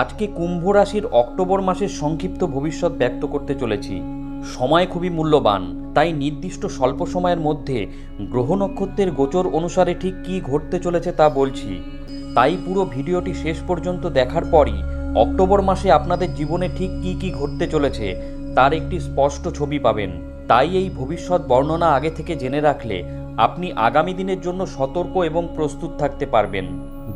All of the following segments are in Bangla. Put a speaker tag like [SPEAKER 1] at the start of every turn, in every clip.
[SPEAKER 1] আজকে কুম্ভ রাশির অক্টোবর মাসের সংক্ষিপ্ত ভবিষ্যৎ ব্যক্ত করতে চলেছি। সময় খুবই মূল্যবান, তাই নির্দিষ্ট স্বল্প সময়ের মধ্যে গ্রহ নক্ষত্রের গোচর অনুসারে ঠিক কী ঘটতে চলেছে তা বলছি। তাই পুরো ভিডিওটি শেষ পর্যন্ত দেখার পরই অক্টোবর মাসে আপনাদের জীবনে ঠিক কী কী ঘটতে চলেছে, তার একটি স্পষ্ট ছবি পাবেন। তাই এই ভবিষ্যৎ বর্ণনা আগে থেকে জেনে রাখলে আপনি আগামী দিনের জন্য সতর্ক এবং প্রস্তুত থাকতে পারবেন।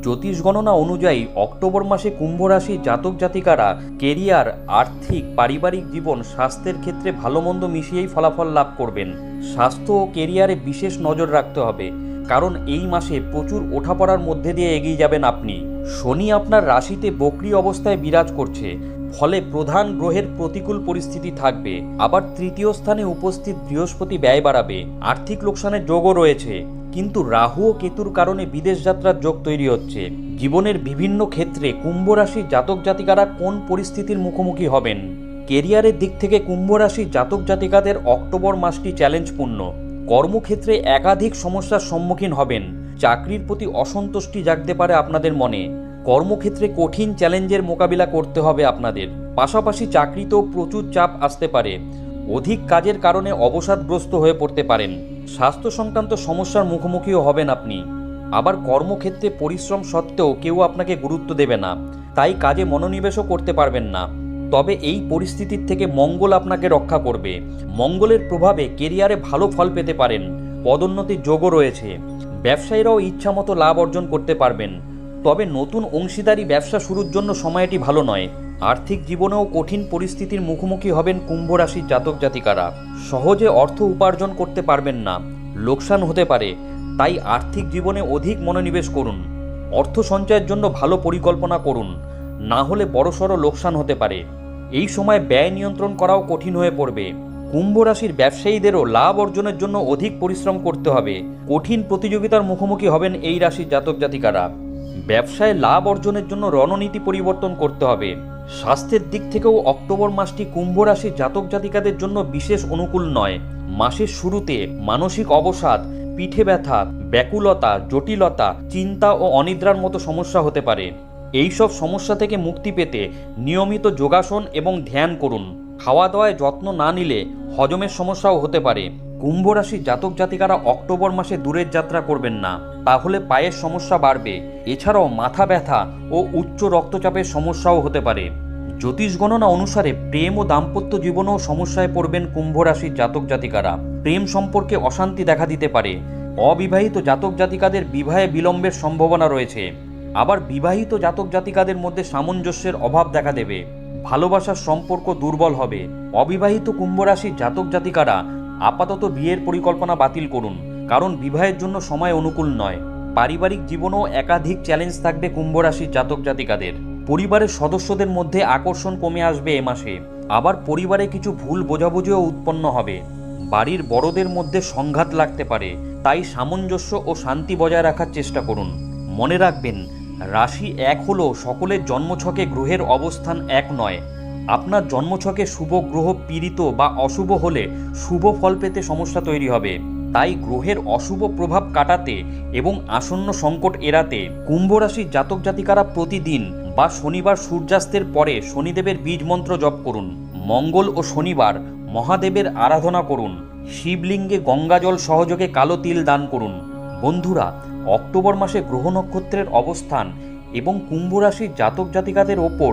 [SPEAKER 1] জ্যোতিষ গণনা অনুযায়ী অক্টোবর মাসে কুম্ভ রাশি জাতক জাতিকারা কেরিয়ার, আর্থিক, পারিবারিক জীবন, স্বাস্থ্যের ক্ষেত্রে ভালো মন্দ মিশিয়েই ফলাফল লাভ করবেন। স্বাস্থ্য ও কেরিয়ারে বিশেষ নজর রাখতে হবে, কারণ এই মাসে প্রচুর ওঠাপড়ার মধ্যে দিয়ে এগিয়ে যাবেন আপনি। শনি আপনার রাশিতে বকরি অবস্থায় বিরাজ করছে, ফলে প্রধান গ্রহের প্রতিকূল পরিস্থিতি থাকবে। আবার তৃতীয় স্থানে উপস্থিত বৃহস্পতি ব্যয় বাড়াবে, আর্থিক লোকসানের যোগও রয়েছে। কিন্তু রাহু ও কেতুর কারণে বিদেশ যাত্রার যোগ তৈরি হচ্ছে। জীবনের বিভিন্ন ক্ষেত্রে কুম্ভ রাশির জাতক জাতিকারা কোন পরিস্থিতির মুখোমুখি হবেন? কেরিয়ারের দিক থেকে কুম্ভ রাশির জাতক জাতিকাদের অক্টোবর মাসটি চ্যালেঞ্জপূর্ণ। কর্মক্ষেত্রে একাধিক সমস্যার সম্মুখীন হবেন। চাকরির প্রতি অসন্তুষ্টি জাগতে পারে আপনাদের মনে। কর্মক্ষেত্রে কঠিন চ্যালেঞ্জের মোকাবিলা করতে হবে আপনাদের। পাশাপাশি চাকরিতেও প্রচুর চাপ আসতে পারে। অধিক কাজের কারণে অবসাদগ্রস্ত হয়ে পড়তে পারেন। স্বাস্থ্য সংক্রান্ত সমস্যার মুখোমুখিও হবেন আপনি। আবার কর্মক্ষেত্রে পরিশ্রম সত্ত্বেও কেউ আপনাকে গুরুত্ব দেবে না। তাই কাজে মনোনিবেশও করতে পারবেন না। তবে এই পরিস্থিতির থেকে মঙ্গল আপনাকে রক্ষা করবে। মঙ্গলের প্রভাবে কেরিয়ারে ভালো ফল পেতে পারেন। পদোন্নতির যোগও রয়েছে। ব্যবসায়ীরাও ইচ্ছামতো লাভ অর্জন করতে পারবেন। তবে নতুন অংশীদারি ব্যবসা শুরুর জন্য সময়টি ভালো নয়। আর্থিক জীবনেও কঠিন পরিস্থিতির মুখোমুখি হবেন কুম্ভ রাশির জাতক জাতিকারা। সহজে অর্থ উপার্জন করতে পারবেন না। লোকসান হতে পারে। তাই আর্থিক জীবনে অধিক মনোনিবেশ করুন। অর্থ সঞ্চয়ের জন্য ভালো পরিকল্পনা করুন। না হলে বড়সড় লোকসান হতে পারে। এই সময় ব্যয় নিয়ন্ত্রণ করাও কঠিন হয়ে পড়বে। কুম্ভ রাশির ব্যবসায়ীদেরও লাভ অর্জনের জন্য অধিক পরিশ্রম করতে হবে। কঠিন প্রতিযোগিতার মুখোমুখি হবেন এই রাশির জাতক জাতিকারা। ব্যবসায় লাভ অর্জনের জন্য রণনীতি পরিবর্তন করতে হবে। স্বাস্থ্যের দিক থেকেও অক্টোবর মাসটি কুম্ভ রাশির জাতক জাতিকাদের জন্য বিশেষ অনুকূল নয়। মাসের শুরুতে মানসিক অবসাদ, পিঠে ব্যথা, ব্যাকুলতা, জটিলতা, চিন্তা ও অনিদ্রার মতো সমস্যা হতে পারে। এইসব সমস্যা থেকে মুক্তি পেতে নিয়মিত যোগাসন এবং ধ্যান করুন। খাওয়া দাওয়ায় যত্ন না নিলে হজমের সমস্যাও হতে পারে। কুম্ভ রাশির জাতক জাতিকারা অক্টোবর মাসে দূরের যাত্রা করবেন না। তাহলে পায়ের সমস্যা বাড়বে। এছাড়াও মাথা ব্যথা ও উচ্চ রক্তচাপের সমস্যাও হতে পারে। জ্যোতিষ গণনা অনুসারে প্রেম ও দাম্পত্য জীবনেও সমস্যায় পড়বেন কুম্ভ রাশির জাতক জাতিকারা। প্রেম সম্পর্কে অশান্তি দেখা দিতে পারে। অবিবাহিত জাতক জাতিকাদের বিবাহে বিলম্বের সম্ভাবনা রয়েছে। আবার বিবাহিত জাতক জাতিকাদের মধ্যে সামঞ্জস্যের অভাব দেখা দেবে। ভালোবাসার সম্পর্ক দুর্বল হবে। অবিবাহিত কুম্ভ রাশির জাতক জাতিকারা আপাতত বিয়ের পরিকল্পনা বাতিল করুন, কারণ বিবাহের জন্য সময় অনুকূল নয়। পারিবারিক জীবনেও একাধিক চ্যালেঞ্জ থাকবে কুম্ভ রাশির জাতক জাতিকাদের। পরিবারের সদস্যদের মধ্যে আকর্ষণ কমে আসবে এ মাসে। আবার পরিবারে কিছু ভুল বোঝাবুঝিও উৎপন্ন হবে। বাড়ির বড়দের মধ্যে সংঘাত লাগতে পারে, তাই সামঞ্জস্য ও শান্তি বজায় রাখার চেষ্টা করুন। মনে রাখবেন, রাশি এক হলেও সকলের জন্মছকে গ্রহের অবস্থান এক নয়। আপনার জন্মছকে শুভ গ্রহ পীড়িত বা অশুভ হলে শুভ ফল পেতে সমস্যা তৈরি হবে। তাই গ্রহের অশুভ প্রভাব কাটাতে এবং আসন্ন সংকট এড়াতে কুম্ভ রাশির জাতক জাতিকারা প্রতিদিন বা শনিবার সূর্যাস্তের পরে শনিদেবের বীজ মন্ত্র জপ করুন। মঙ্গল ও শনিবার মহাদেবের আরাধনা করুন। শিবলিঙ্গে গঙ্গাজল সহযোগে কালো তিল দান করুন। বন্ধুরা, অক্টোবর মাসে গ্রহ নক্ষত্রের অবস্থান এবং কুম্ভ রাশির জাতক জাতিকাদের ওপর